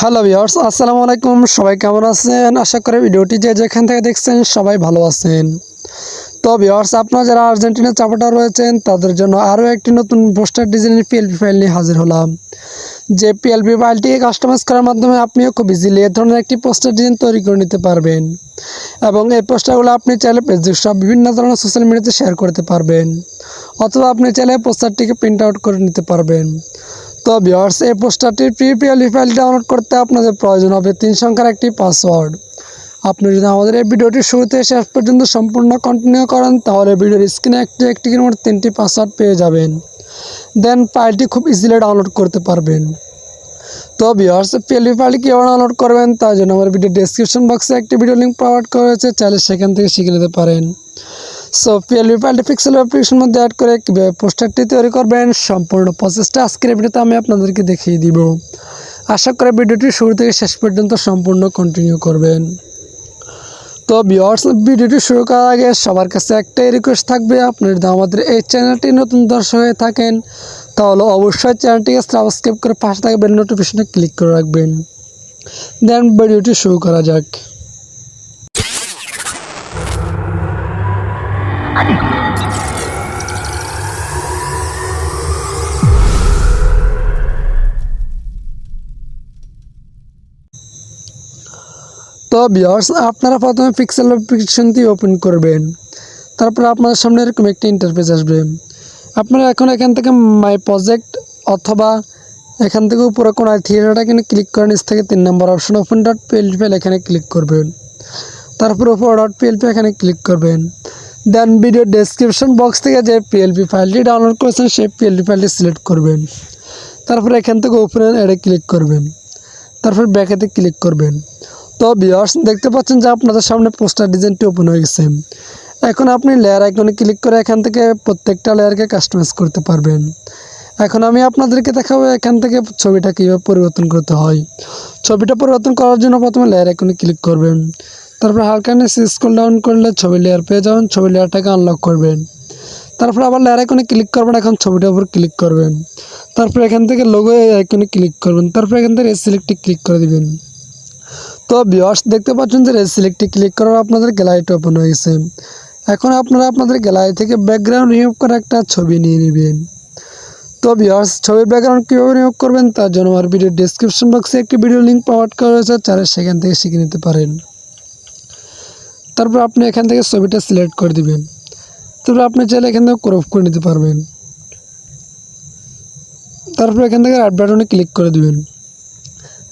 Hello viewers আসসালামু আলাইকুম সবাই কেমন আছেন? আশা করি ভিডিওটি যে যেখান থেকে দেখছেন সবাই ভালো আছেন। তো ভিউয়ার্স আপনারা যারা আর্জেন্টিনার চাপাটা রয়েছেন, তাদের জন্য আরও একটি নতুন পোস্টার ডিজাইনের পিএলপি ফাইল নিয়ে হাজির হলাম। যে পিএলপি ফাইলটিকে কাস্টমাইজ করার মাধ্যমে আপনিও খুব ইজিলি এ ধরনের একটি পোস্টার ডিজাইন তৈরি করে নিতে পারবেন। এবং এই পোস্টারগুলো আপনি চাইলে ফেসবুক সব বিভিন্ন ধরনের সোশ্যাল মিডিয়াতে শেয়ার করতে পারবেন। অথবা আপনি চাইলে পোস্টারটিকে প্রিন্ট আউট করে নিতে পারবেন। তো ভিউয়ার্স এই পোস্টারটির পিপিএল ফাইল ডাউনলোড করতে আপনাদের প্রয়োজন হবে তিন সংখ্যার একটি পাসওয়ার্ড আপনি যদি আমাদের এই ভিডিওটি শুরুতে শেষ পর্যন্ত সম্পূর্ণ কন্টিনিউ করেন, তাহলে ভিডিওর স্ক্রিনে একটি একটি মোট তিনটি পাসওয়ার্ড পেয়ে যাবেন। দেন ফাইলটি খুব ইজিলি ডাউনলোড করতে পারবেন। তো ভিউয়ার্স পিএলপি ফাইলটি কীভাবে ডাউনলোড করবেন তার জন্য আমার ভিডিও ডেসক্রিপশন বক্সে একটি ভিডিও লিঙ্ক প্রোভাইড করা হয়েছে, চাইলে সেখান থেকে শিখে নিতে পারেন। সো পিএলপি ফাইলটি পিক্সেল অ্যাপ্লিকেশনের মধ্যে অ্যাড করে কীভাবে পোস্টারটি তৈরি করবেন, সম্পূর্ণ প্রসেসটা আজকের ভিডিওতে আমি আপনাদেরকে দেখিয়ে দিব। আশা করি ভিডিওটি শুরু থেকে শেষ পর্যন্ত সম্পূর্ণ কন্টিনিউ করবেন। তো ভিউয়ার্স ভিডিওটি শুরু করার আগে সবার কাছে একটাই রিকোয়েস্ট থাকবে, আপনার যদি আমাদের এই চ্যানেলটি নতুন দর্শক হয়ে থাকেন, তাহলে অবশ্যই চ্যানেলটিকে সাবস্ক্রাইব করে পাশে থাকা বেল নোটিফিকেশনে ক্লিক করে রাখবেন। দেন ভিডিওটি শুরু করা যাক। তো ভিউয়ার্স আপনারা প্রথমে পিক্সেল অ্যাপ্লিকেশনটি ওপেন করবেন। তারপর আপনাদের সামনে এরকম একটি ইন্টারফেস আসবে। আপনারা এখন এখান থেকে মাই প্রজেক্ট অথবা এখান থেকে উপরে কোনো থিয়েটারটা কিন্তু ক্লিক করে নিচ থেকে তিন নম্বর অপশন ওপেন ডট পিএলপি এখানে ক্লিক করবেন। তারপর উপর ডট পিএলপি এখানে ক্লিক করবেন। দেন ভিডিও ডেসক্রিপশন বক্স থেকে যে পিএলপি ফাইলটি ডাউনলোড করেছেন, সেই পিএলপি ফাইলটি সিলেক্ট করবেন। তারপর এখান থেকে ওপেন এডে ক্লিক করবেন। তারপর ব্যাকেতে ক্লিক করবেন। তো ভিউয়ার্স দেখতে পাচ্ছেন যে আপনাদের সামনে পোস্টার ডিজাইনটি ওপেন হয়ে গেছে। এখন আপনি লেয়ার আইকনে ক্লিক করে এখান থেকে প্রত্যেকটা লেয়ারকে কাস্টমাইজ করতে পারবেন। এখন আমি আপনাদেরকে দেখাবো এখান থেকে ছবিটা কীভাবে পরিবর্তন করতে হয়। ছবিটা পরিবর্তন করার জন্য প্রথমে লেয়ার আইকনে ক্লিক করবেন। তারপর হালকা নিচে স্কুল ডাউন করলে ছবি লেয়ার পেয়ে যাবেন, ছবি লেয়ারটাকে আনলক করবেন। তারপর আবার লেয়ার আইকনে ক্লিক করবেন, এখন ছবিটার উপর ক্লিক করবেন। তারপর এখান থেকে লোগো আইকনে ক্লিক করবেন, তারপর এখান থেকে সিলেক্টে ক্লিক করে দিবেন। তো ভিউয়ার্স দেখতে পাচ্ছেন যে সিলেক্টে ক্লিক করার আপনাদের গ্যালারিটা ওপেন হয়ে গেছে। এখন আপনারা আপনাদের গ্যালারি থেকে ব্যাকগ্রাউন্ড রিমুভ করে একটা ছবি নিয়ে নেবেন। তো ভিউয়ার্স ছবির ব্যাকগ্রাউন্ড কীভাবে রিমুভ করবেন তার জন্য আমার ভিডিও ডিসক্রিপশন বক্সে একটি ভিডিও লিঙ্ক প্রোভাইড করা হয়েছে চারে সেখান থেকে শিখে নিতে পারেন। তারপর আপনি এখান থেকে ছবিটা সিলেক্ট করে দিবেন। তারপর আপনি চাইলে এখান থেকে ক্রপ করে নিতে পারবেন। তারপর এখান থেকে রাইট বাটনে ক্লিক করে দিবেন।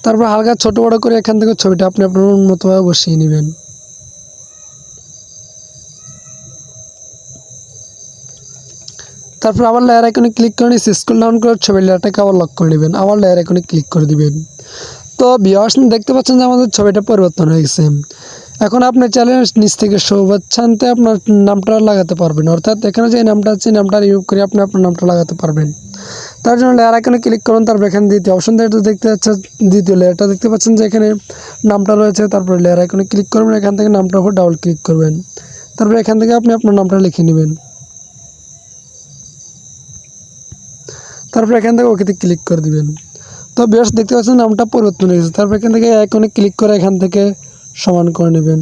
তারপর হালকা ছোটো বড়ো করে এখান থেকে ছবিটা আপনি আপনার মতোভাবে বসিয়ে নেবেন। তারপর আবার লেয়ার আইকনে ক্লিক করে নিয়ে স্কুল ডাউন করে ছবির লেয়ারটাকে আবার লক করে নেবেন। আবার লেয়ার আইকনে ক্লিক করে দিবেন। তো ভিউয়ার্স দেখতে পাচ্ছেন যে আমাদের ছবিটা পরিবর্তন হয়ে গেছে। এখন আপনি চ্যানেল নিচ থেকে সৌবাচ্ছান্তে আপনার নামটা লাগাতে পারবেন। অর্থাৎ এখানে যে নামটা আছে, নামটা রিমুভ করে আপনি আপনার নামটা লাগাতে পারবেন। তার জন্য লেয়ার আইকনে ক্লিক করুন, তারপর এখানে দ্বিতীয় অপশন দেখতে দেখতে পাচ্ছেন দ্বিতীয় লেয়ারটা দেখতে পাচ্ছেন যে এখানে নামটা রয়েছে, তারপরে লেয়ার আইকনে ক্লিক করবেন, এখান থেকে নামটার উপর ডাবল ক্লিক করবেন। তারপরে এখান থেকে আপনি আপনার নামটা লিখে নেবেন। তারপর এখান থেকে ওকেতে ক্লিক করে দিবেন। তো বেশ, দেখতে পাচ্ছেন নামটা পরিবর্তন হয়ে গেছে। তারপর এখান থেকে আইকনে ক্লিক করে এখান থেকে সমান করে নেবেন।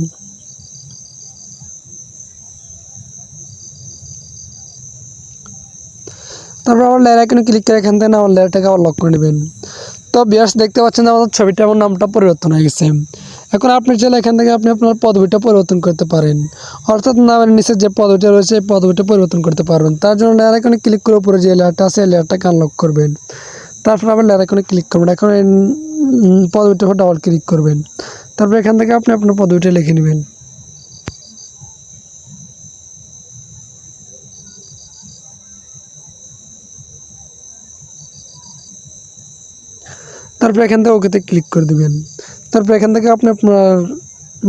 তারপর আবার লেয়ার আইকনে ক্লিক করে এখান থেকে আমার লেয়ারটাকে আবার লক করে নেবেন। তো বিয়াস দেখতে পাচ্ছেন আমাদের ছবিটা আমার নামটা পরিবর্তন হয়ে গেছে। এখন আপনি চাইলে এখান থেকে আপনি আপনার পদবিটা পরিবর্তন করতে পারেন। অর্থাৎ নামের নিচে যে পদবিটা রয়েছে, এই পদবিটা পরিবর্তন করতে পারবেন। তার জন্য লেয়ার আইকনে ক্লিক করে উপরে যে লেয়ারটা আছে লেয়ারটাকে আনলক করবেন। তারপর আবার লেয়ার আইকনে ক্লিক করবেন। এখন পদবিটার উপর ডাবল ক্লিক করবেন। তারপর এখান থেকে আপনি আপনার পদবিটা লিখে নেবেন। তারপর এখান থেকে ওকেতে ক্লিক করে দিবেন। তারপর এখান থেকে আপনি আপনার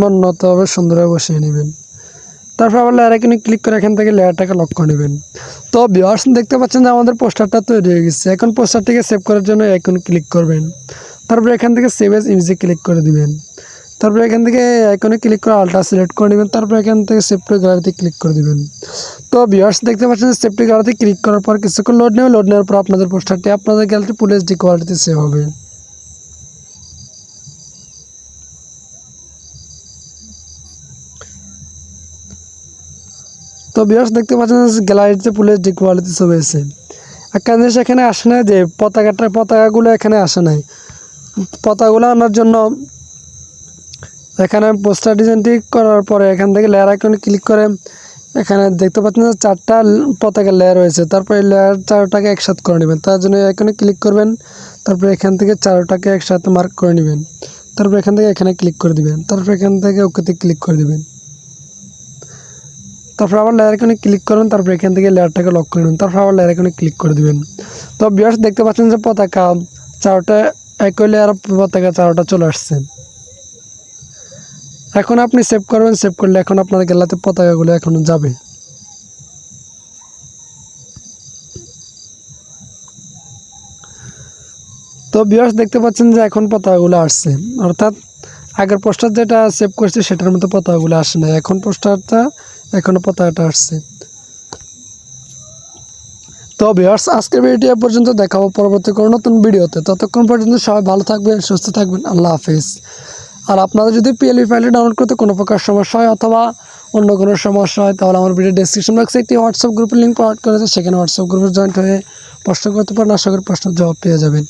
মন মতোভাবে সুন্দরভাবে বসিয়ে নেবেন। তারপর আবার লেয়ার আইকনে ক্লিক করে এখান থেকে লেয়ারটাকে লক করে নেবেন। তো ভিউয়ার্স দেখতে পাচ্ছেন যে আমাদের পোস্টারটা তৈরি হয়ে গেছে। এখন পোস্টারটিকে সেভ করার জন্য এখন ক্লিক করবেন। তারপর এখান থেকে সেভ এজ ইমেজে ক্লিক করে দিবেন। তারপরে এখান থেকে আইকনে ক্লিক করে আলট্রা সিলেক্ট করে নেবেন। তারপরে এখান থেকে সেফটি গ্যালারিতে ক্লিক করে দেবেন। তো ভিউয়ার্স দেখতে পাচ্ছেন সেফটি টু গ্যালারিতে ক্লিক করার পর কিছুক্ষণ লোড নেবে। লোড নেওয়ার পর আপনাদের পোস্টারটি, আপনাদের গ্যালারি ফুল এইচডি কোয়ালিটিতে সেভ হবে। তো ভিউয়ার্স দেখতে পাচ্ছেন গ্যালারিতে ফুল এইচডি কোয়ালিটি হয়েছে। এসে জিনিস সেখানে আসে না যে পতাকাটা, পতাকাগুলো এখানে আসে নাই। পতাকাগুলো আনার জন্য এখানে পোস্টার ডিজাইনটি করার পরে এখান থেকে লেয়ার আইকনে ক্লিক করে এখানে দেখতে পাচ্ছেন চারটা পতাকা লেয়ার রয়েছে। তারপরে লেয়ার চারোটাকে একসাথে করে নেবেন। তার জন্য এখানে ক্লিক করবেন। তারপরে এখান থেকে চারোটাকে একসাথে মার্ক করে নেবেন। তারপর এখান থেকে এখানে ক্লিক করে দিবেন। তারপর এখান থেকে ওকেতে ক্লিক করে দিবেন। তারপর আবার লেয়ার আইকনে ক্লিক করুন তারপর এখান থেকে লেয়ারটাকে লক করে নেবেন। তারপর আবার লেয়ার আইকনে ক্লিক করে দিবেন। তো বিয়ার্স দেখতে পাচ্ছেন যে পতাকা চারোটা একই লেয়ার পতাকা চারোটা চলে আসছে। এখন আপনি সেভ করবেন সেভ করলে এখন আপনার গেলাতে পতাকাগুলো এখন যাবে। তো বিয়ার্স দেখতে পাচ্ছেন যে এখন পতাকাগুলো আসছে। অর্থাৎ আগের পোস্টার যেটা সেভ করছে, সেটার মতো পতাকাগুলো আসে না এখন পোস্টারটা, এখনও পতাকাটা আসছে। তো ভিউয়ার্স আজকের ভিডিওটি এ পর্যন্ত দেখাবো। পরবর্তী কোনো নতুন ভিডিওতে ততক্ষণ পর্যন্ত সবাই ভালো থাকবেন, সুস্থ থাকবেন। আল্লাহ হাফিজ। আর আপনারা যদি পিএলই ফাইলটি ডাউনলোড করতে কোনো প্রকার সমস্যা হয় অথবা অন্য কোনো সমস্যা হয়, তাহলে আমার ভিডিও ডেসক্রিপশন বক্সে একটি হোয়াটসঅ্যাপ গ্রুপের লিঙ্ক প্রোভাইড করেছে সেখানে হোয়াটসঅ্যাপ গ্রুপে জয়েন্ট হয়ে প্রশ্ন করতে পারেন। আশা করি প্রশ্নের জবাব পেয়ে যাবেন।